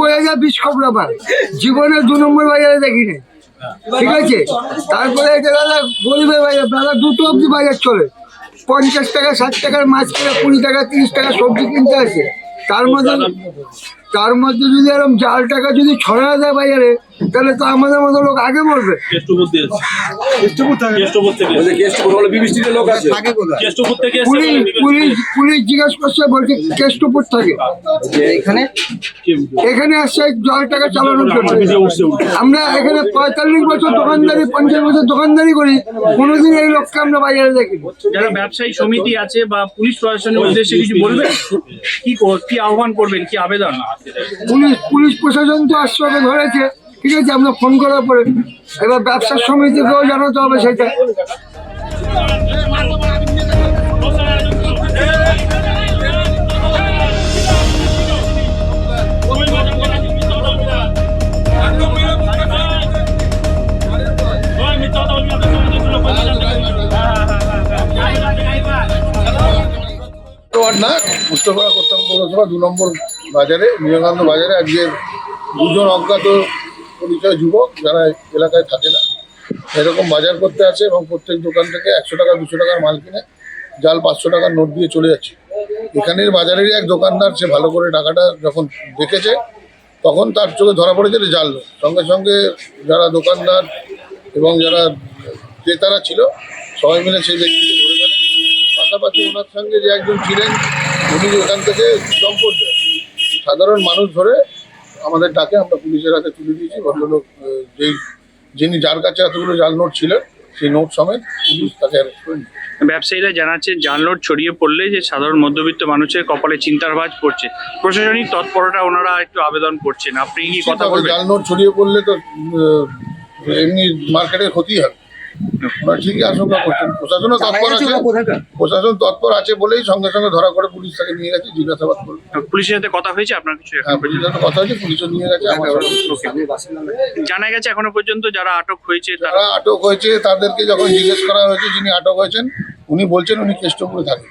বোঝা যায় জীবনে দু নম্বর বাজারে দেখি দেখিনি ঠিক আছে? তারপরে দাদা গরিবের বাজার, দাদা দুটো অব্দি বাজার চলে। পঞ্চাশ টাকা, ষাট টাকার মাছ কিনে কুড়ি টাকা, তিরিশ টাকা সবজি কিনতে আছে তার মধ্যে তার মধ্যে যদি এরকম জাল টাকা যদি ছড়া যায় বাজারে তাহলে তো আমাদের মতো লোক আগে মরবে কেষ্টপুর দিয়ে কেষ্টপুর থেকে কেষ্টপুর থেকে এসছে। পুলিশ বলে পুলিশ পুলিশ জিজ্ঞেস করছে বলছে কেষ্টপুর থাকে। এখানে এখানে আসছে জল টাকা চালানোর জন্য। আমরা এখানে পঁয়তাল্লিশ বছর দোকানদারি পঞ্চাশ বছর দোকানদারি করি কোনোদিন এই লোককে আমরা বাজারে দেখি যারা ব্যবসায়ী সমিতি আছে বা পুলিশ প্রশাসনের উদ্দেশ্যে কিছু বলবেন কি কর- কি আহ্বান করবেন? কি আবেদন? পুলিশ পুলিশ প্রশাসন তো আশ্রমে ধরেছে। ঠিক আছে, আমরা ফোন করার পরে এবার ব্যবসার সমিতিকেও জানাতে হবে সেটা। না দু নম্বর বাজারে বিবেকানন্দ বাজারে আজকে দুজন অজ্ঞাত পরিচয় যুবক যারা এলাকায় থাকে না, এরকম বাজার করতে আছে এবং প্রত্যেক দোকান থেকে একশো টাকা, দুশো টাকার মাল কিনে জাল পাঁচশো টাকার নোট দিয়ে চলে যাচ্ছে। এখানের বাজারেরই এক দোকানদার, সে ভালো করে টাকাটা যখন দেখেছে, তখন তার চোখে ধরা পড়েছে যে জাল সঙ্গে সঙ্গে যারা দোকানদার এবং যারা ক্রেতারা ছিল, সবাই মিলে সেই ব্যক্তিকে ধরে ফেলে। পাশাপাশি ওনার সঙ্গে যে একজন ছিলেন, উনি ওখান থেকে চম্পট দেন সাধারণ মানুষ ধরে আমাদের ডাকে আমরা পুলিশের হাতে তুলে দিয়েছি। ভদ্রলোক যেই যিনি যার কাছে এতগুলো জাল নোট ছিলেন সেই নোট সমেত পুলিশ তাকে অ্যারেস্ট করে ব্যবসায়ীরা জানাচ্ছে জাল নোট ছড়িয়ে পড়লে যে সাধারণ মধ্যবিত্ত মানুষের কপালে চিন্তার ভাঁজ পড়ছে। প্রশাসনিক তৎপরতা ওনারা একটু আবেদন করছেন। আপনি কি কথা বলবেন? জাল নোট ছড়িয়ে পড়লে তো এমনি মার্কেটের ক্ষতি হবে। ঠিকই আশঙ্কা করছেন প্রশাসনও তৎপর আছে প্রশাসন? তৎপর আছে বলেই সঙ্গে সঙ্গে ধরা করে পুলিশ তাকে নিয়ে গেছে জিজ্ঞাসাবাদ করবে পুলিশের সাথে কথা হয়েছে? আপনার কিছু হ্যাঁ পুলিশের সাথে কথা হয়েছে পুলিশও নিয়ে গেছে জানা গেছে এখনও পর্যন্ত যারা আটক হয়েছে তারা আটক হয়েছে তাদেরকে যখন জিজ্ঞেস করা হয়েছে যিনি আটক হয়েছেন উনি বলছেন উনি কেষ্ট করে থাকেন।